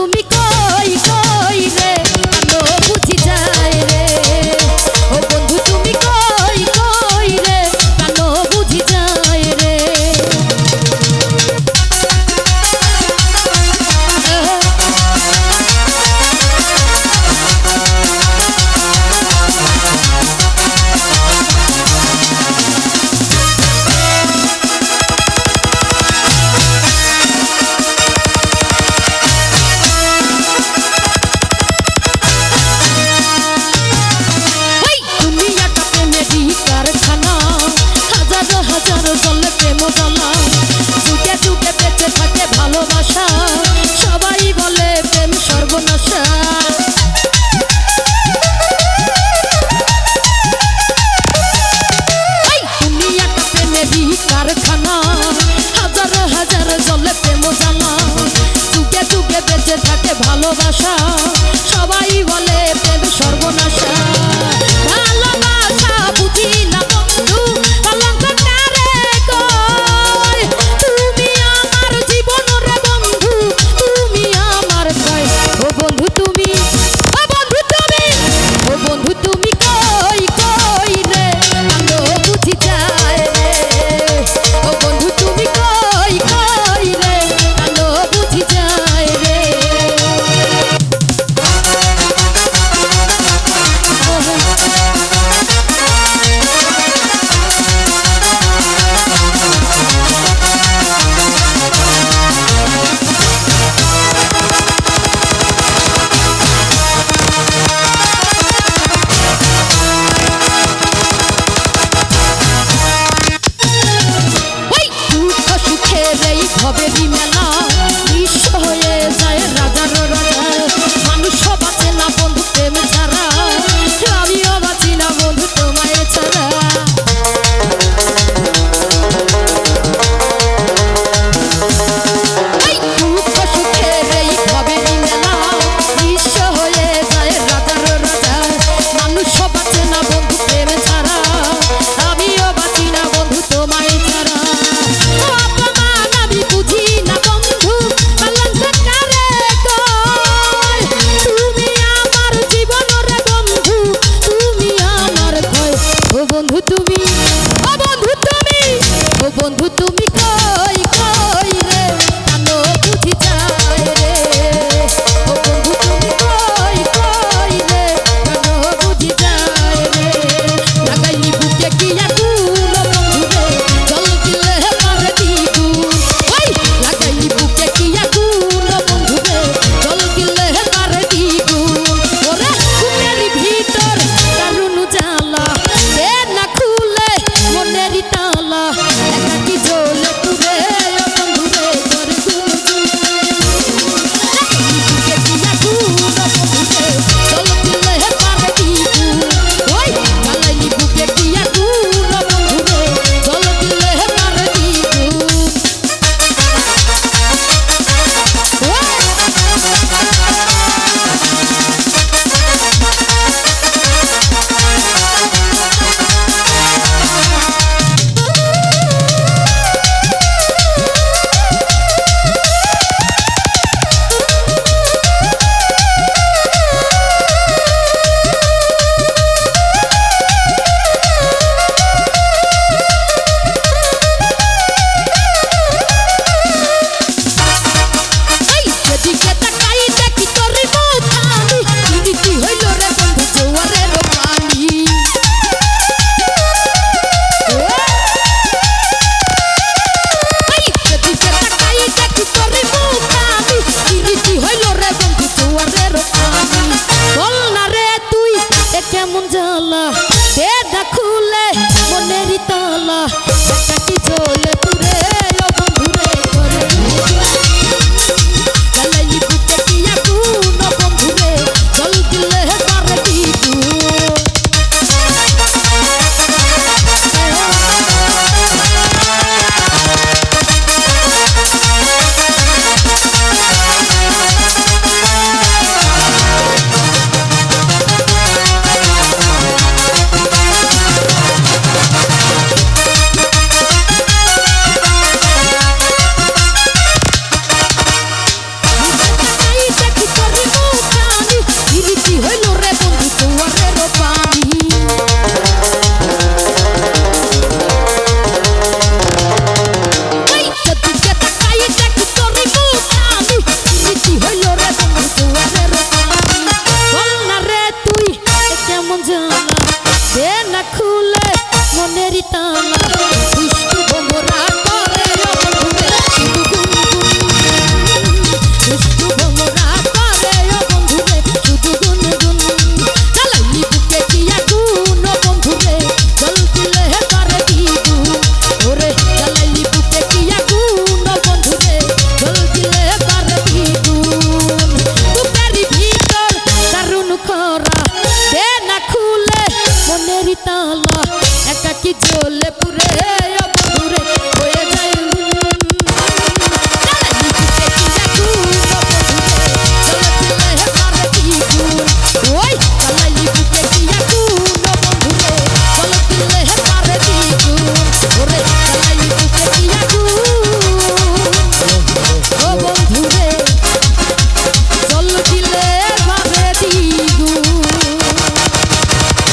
তুমি কই কই রে? আলো বুঝি যায় রে। প্রেম জ্বালা চুকে চুকে বেঁচে থাকে ভালোবাসা। বন্ধু জ্বলে পুরে